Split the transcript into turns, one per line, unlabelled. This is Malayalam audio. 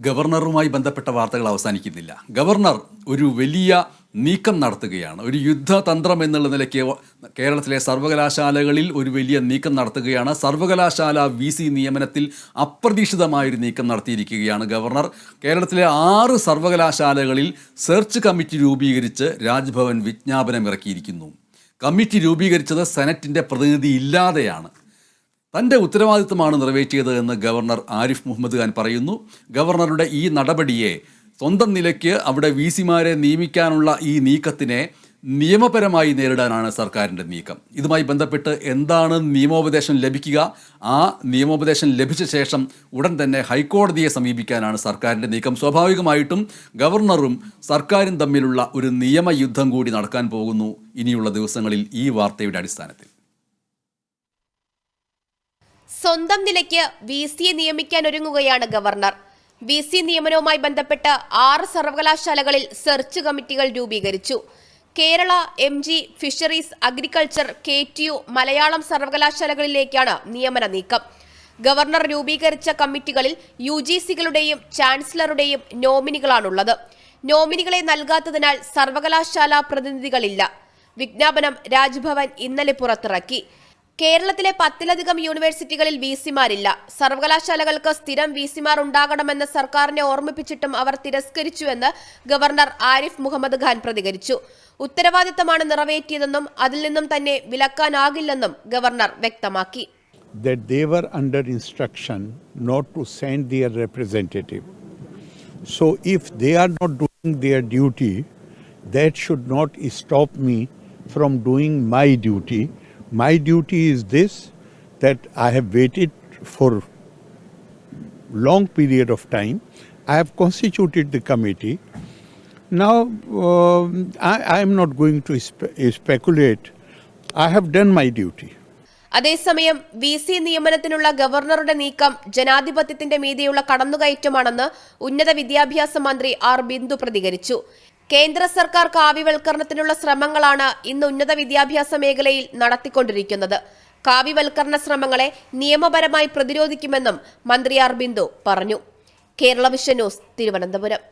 ഗവർണറുമായി ബന്ധപ്പെട്ട വാർത്തകൾ അവസാനിക്കുന്നില്ല. ഗവർണർ ഒരു വലിയ നീക്കം നടത്തുകയാണ്. ഒരു യുദ്ധതന്ത്രം എന്നുള്ള നിലയ്ക്ക് കേരളത്തിലെ സർവകലാശാലകളിൽ ഒരു വലിയ നീക്കം നടത്തുകയാണ്. സർവകലാശാല വി സി നിയമനത്തിൽ അപ്രതീക്ഷിതമായൊരു നീക്കം നടത്തിയിരിക്കുകയാണ് ഗവർണർ. കേരളത്തിലെ ആറ് സർവകലാശാലകളിൽ സെർച്ച് കമ്മിറ്റി രൂപീകരിച്ച് രാജ്ഭവൻ വിജ്ഞാപനം ഇറക്കിയിരിക്കുന്നു കമ്മിറ്റി രൂപീകരിച്ചത് സെനറ്റിന്റെ പ്രതിനിധി ഇല്ലാതെയാണ്. തന്റെ ഉത്തരവാദിത്തമാണ് നിറവേറ്റിയത് എന്ന് ഗവർണർ ആരിഫ് മുഹമ്മദ് ഖാൻ പറയുന്നു. ഗവർണറുടെ ഈ നടപടിയെ സ്വന്തം നിലയ്ക്ക് അവിടെ വി സിമാരെ നിയമിക്കാനുള്ള ഈ നീക്കത്തിനെ നിയമപരമായി നേരിടാനാണ് സർക്കാരിന്റെ നീക്കം. ഇതുമായി ബന്ധപ്പെട്ട് എന്താണ് നിയമോപദേശം ലഭിക്കുക? ആ നിയമോപദേശം ലഭിച്ച ശേഷം ഉടൻ തന്നെ ഹൈക്കോടതിയെ സമീപിക്കാനാണ് സർക്കാരിന്റെ നീക്കം. സ്വാഭാവികമായിട്ടും ഗവർണറും സർക്കാരും തമ്മിലുള്ള ഒരു നിയമയുദ്ധം കൂടി നടക്കാൻ പോകുന്നു ഇനിയുള്ള ദിവസങ്ങളിൽ ഈ വാർത്തയുടെ അടിസ്ഥാനത്തിൽ.
സ്വന്തം നിലയ്ക്ക് വി സിയെ നിയമിക്കാൻ ഒരുങ്ങുകയാണ് ഗവർണർ. വി സി നിയമനവുമായി ബന്ധപ്പെട്ട് ആറ് സർവകലാശാലകളിൽ സെർച്ച് കമ്മിറ്റികൾ രൂപീകരിച്ചു. Kerala M G fisheries agriculture K T U Malayalam സർവകലാശാലകളിലേക്കാണ് നിയമന നീക്കം. ഗവർണർ രൂപീകരിച്ച കമ്മിറ്റികളിൽ യു ജി സികളുടെയും ചാൻസലറുടെയും നോമിനികളാണുള്ളത്. നോമിനികളെ നൽകാത്തതിനാൽ സർവകലാശാല പ്രതിനിധികളില്ല. വിജ്ഞാപനം രാജ്ഭവൻ ഇന്നലെ പുറത്തിറക്കി. കേരളത്തിലെ പത്തിലധികം യൂണിവേഴ്സിറ്റികളിൽ വി സിമാരില്ല സർവകലാശാലകൾക്ക് സ്ഥിരം വി സിമാർ ഉണ്ടാകണമെന്ന് സർക്കാരിനെ ഓർമ്മിപ്പിച്ചിട്ടും അവർ തിരസ്കരിച്ചുവെന്ന് ഗവർണർ ആരിഫ് മുഹമ്മദ് ഖാൻ പ്രതികരിച്ചു ഉത്തരവാദിത്തമാണ് നിറവേറ്റിയതെന്നും അതിൽ നിന്നും തന്നെ വിലക്കാനാകില്ലെന്നും ഗവർണർ വ്യക്തമാക്കി
that they were under instruction not to send their representative. So, if they are not doing their duty, that should not stop me from doing my duty. My duty is this that I have waited for long period of time. I have constituted the committee. Now, uh, I, am not going to spe- speculate. I have done my duty.
അതേസമയം വി സി നിയമനത്തിനുള്ള ഗവർണറുടെ നീക്കം ജനാധിപത്യത്തിന്റെ മീതെയുള്ള കടന്നുകയറ്റമാണെന്ന് ഉന്നത വിദ്യാഭ്യാസ മന്ത്രി ആർ ബിന്ദു പ്രതികരിച്ചു കേന്ദ്ര സർക്കാർ കാവ്യവൽക്കരണത്തിനുള്ള ശ്രമങ്ങളാണ് ഇന്ന് ഉന്നത വിദ്യാഭ്യാസ മേഖലയിൽ നടത്തിക്കൊണ്ടിരിക്കുന്നത്. കാവ്യവൽക്കരണ ശ്രമങ്ങളെ നിയമപരമായി പ്രതിരോധിക്കുമെന്നും മന്ത്രി അർബിന്ദു പറഞ്ഞു. കേരള വിഷൻ ന്യൂസ് തിരുവനന്തപുരം.